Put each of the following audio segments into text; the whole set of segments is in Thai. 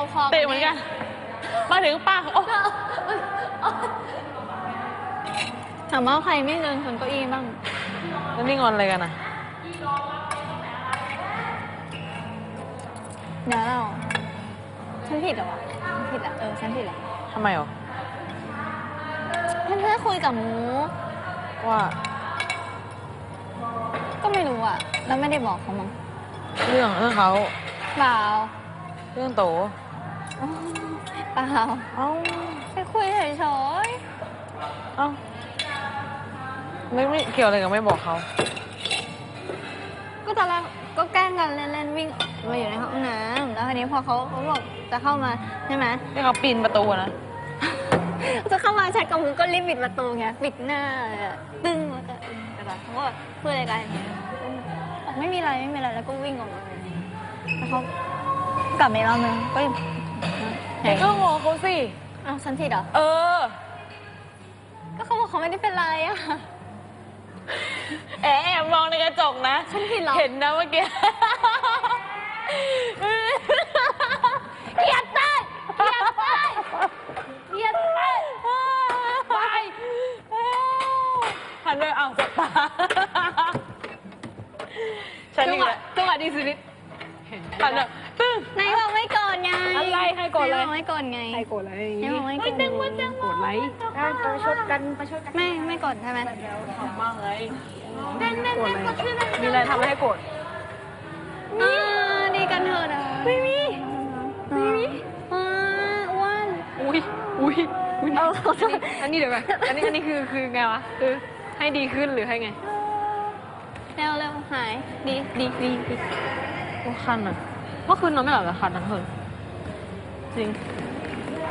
เราคอเตะเหมือนกัน มาถึงป้าโอ้ถามว่าใครไม่เดินชนเก้าอี้บ้าง แล้วนี่งอนอะไรกันอะเดี๋ยวเราฉันผิดเหรอวะฉันผิดอะเออฉันผิดเหรอทำไมหรอเพื่อนๆคุยกับหมูว่า ก็ไม่รู้อะ แล้วไม่ได้บอกเขามั้งเรื่องเรื่องเขาเปล่าเรื่องโตอ๋อ เปล่าเอ้าไปคุยเฉยเอ้าไม่ไม่เกี่ยวอะไรกับไม่บอกเขาๆก็ตอนแรกก็แกล้งกันเล่นๆวิ่งมาอยู่ในห้องน้ำแล้วทีนี้พอเขาเขาบอกจะเข้ามาใช่ไหม ที่เขาปีนประตูอะนะ จะเข้ามาแชทกับหมูก็รีบปิดประตูไงปิดหน้าเลยอะตึ้งแล้วก็กระดาษเขาก็พูดอะไรกันบอกไม่มีอะไรไม่มีอะไรแล้วก็วิ่งออกมาเลยแล้วเขากลับมาอีกรอบนึงก็ ยังเด็กก็งงเขาสิอ้าวฉันผิดเหรอ เออ ก็เขาบอกเขาไม่ได้เป็นไรอะแอบแอบมองในกระจกนะ ฉันผิดเหรอเห็นนะเมื่อกี้เกลียดได้เกลียดได้เกลียดได้ไปหันไปเอาสบตาฉันจัอีงกหวะแล้วจังหวะดีสุดหันแบบตึ้ง ไหนบอก ไม่โกรธไงอะไรใครโกรธเลยไหนบอกไม่โกรธไงใครโกรธอะไรไหนบอกไม่โกรธโกรธไรประชดกันประชดกันไม่ไม่โกรธใช่ไหมขำมากเลยโกรธอะไรมีอะไรทำให้โกรธอ่าดีกันเถอะนะไม่มีไม่มีอ่าอ้วนอุ้ยอุ้ยอุ้ยเอาอันนี้เดี๋ยวก่อนอันนี้อันนี้คือคือไงวะคือให้ดีขึ้นหรือให้ไงเร็วเร็วหายดีดีดีดีโอ้คันอะเมื่อคืนนอนไม่หลับเลยคันทั้งคืน จริง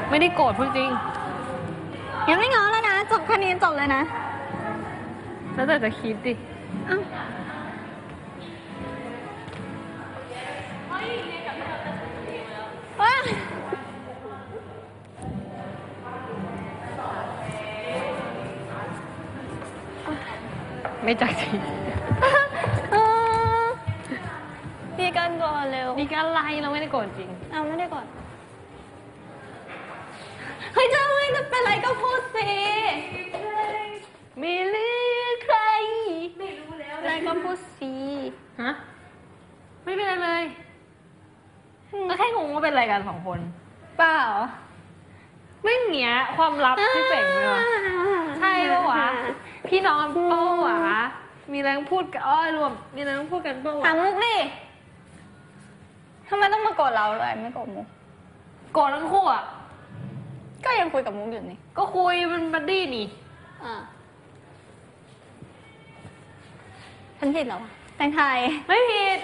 ไม่ได้โกรธพูดจริง ยังไม่ง้อแล้วนะ จบแค่นี้จบเลยนะแล้วแต่จะคิดดิอ้าวว้าไม่จักจริงอ่าดีกันก่อนเร็ว นี่ก็อะไรเราไม่ได้โกรธจริง เอาไม่ได้ก่อน เฮ้ย จะไม่จะเป็นไรก็พูดสิ ไม่เลือกใครอะไรก็พูดสิฮะ ไม่เป็นไรเลยก็แค่งงว่าเป็นอะไรกันสองคน เปล่า ไม่เงี้ยความลับที่เป่งเลยวะใช่ปะวะ พี่น้องกันปะวะ มีแรงพูดกันอ้อยรวม มีแรงพูดกันปะถามวะมุกดิทำไมต้องมาโกรธเราเลยไม่โกรธมุกโกรธทั้งคู่อะ ก็ยังคุยกับมุกอยู่นี่ก็คุยมันบัดดี้นี่ อ่าฉันผิดเหรอวะแตงไทย ไม่ผิด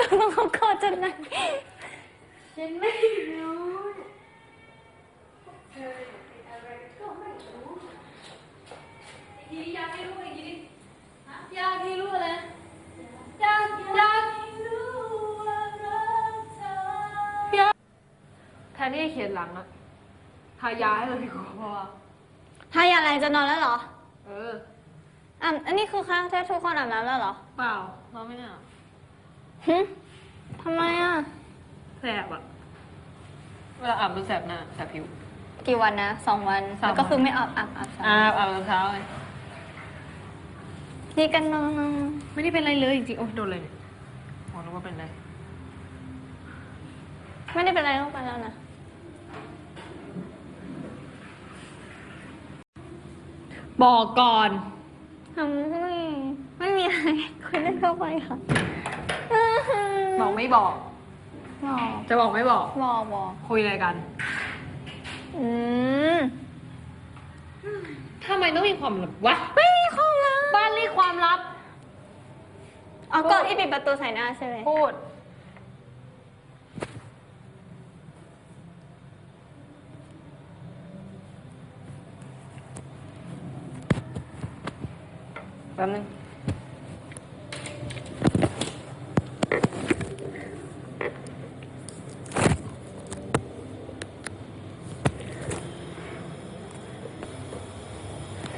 ต้องต้องเขาโกรธจนไหนฉันไม่รู้อยากให้รู้อีกทีอยากให้รู้เลยอยากอยากให้รู้ว่ารักเธอแทนที่จะเขียนหลังอะ ทายาให้เลยดีกว่าเพราะว่าถ้าอยากอะไรจะนอนแล้วเหรอเออ อะอันนี้คือค้างแท้ทุกคนอาบน้ำแล้วเหรอเปล่าเราไม่เนี่ยหึทำไมอะ แสบอะเวลาอาบมันแสบหน้าแสบผิว กี่วันนะสองวันสามวัน แล้วก็คือไม่อาบอาบอาบสามอาบอาบตอนเช้าเลยดีกันนอนไม่ได้เป็นอะไรเลยจริงๆโอ้ยโดนเลยเนี่ยอ๋อนึกว่าเป็นอะไรไม่ได้เป็นไรต้องไปแล้วนะ บอกก่อน ทำไม่ไม่มีอะไรคุยเล่นเข้าไปค่ะบอกไม่บอก บอกจะบอกไม่บอก บอกบอกคุยอะไรกัน อืมทำไมต้องมีความลับวะ ไม่มีความลับบ้านเรียกความลับอ๋อก่อนที่ปิดประตูใส่หน้าใช่ไหม พูด แป๊บนึง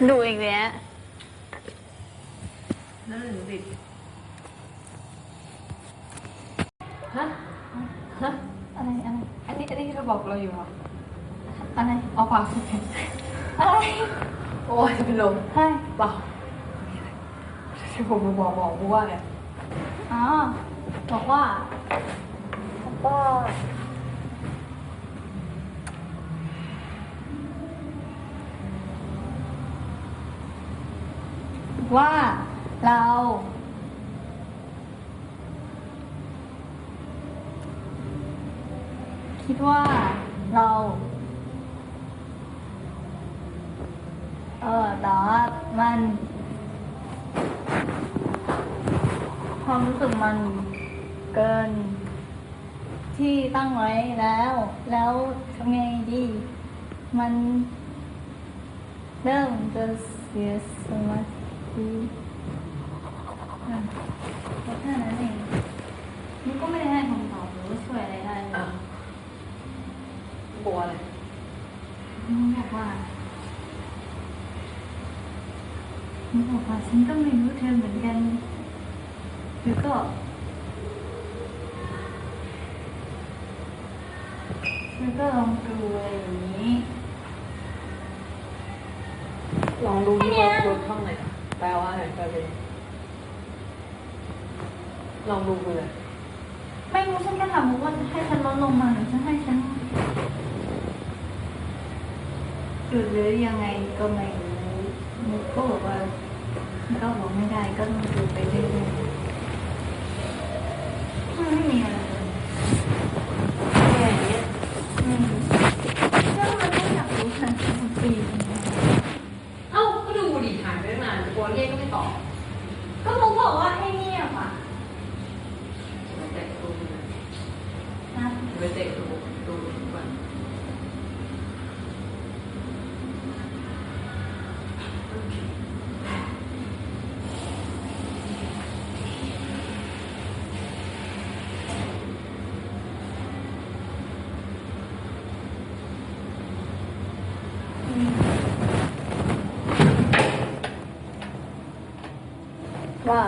ดูอีกแล้วนั่นหนูดิฮะ ฮะ อะไร อะไร อันนี้ อันนี้เธอบอกเราอยู่เหรอ อะไร เอาเปล่าอะไร โอ้ยจะเป็นลมใช่เปล่า ที่ผมบอกบอกกูว่าเนี่ยอ๋อบอกว่าบอกว่าว่าเราคิดว่าเรา เออแต่ว่ามัน ความรู้สึกมันเกิน ที่ตั้งไว้แล้ว แล้วทำไงดี มันเริ่มจะเสียสมาธิอะก็แค่นั้นเองมันก็ไม่ได้ให้คำตอบหรือว่าช่วยอะไรได้เลยอะกลัวเลยมันบอกว่ามันบอกว่าฉันก็ไม่รู้เธอเหมือนกัน แล้วก็แล้วก็ลองดูอะไรอย่างนี้ ลองดูที่ว่าลดช่องไหนอยแปลว่าอะไรแปลเป็นลองดูกูเลยไม่รู้ฉันก็ถามมุกว่าให้ฉันลดลงมาหรือฉันให้ฉันหยุดหรือยังไงก็ไม่รู้มุกก็บอกว่ามันก็บอกไม่ได้ก็ต้องดูไปเรื่อยๆมัน ไม่มีอะไรเลยแค่นี้อืมแล้วมันก็อยากรู้ทันทีทันทีเอ้าก็ดูดิหายไปตั้งนานกลัวเรียกก็ไม่ตอบก็มุกบอกว่าให้เงียบอะไปเตะตูดูนะนะไปเตะตูดูทุกวัน ว่า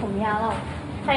ผมยาวหรอใช่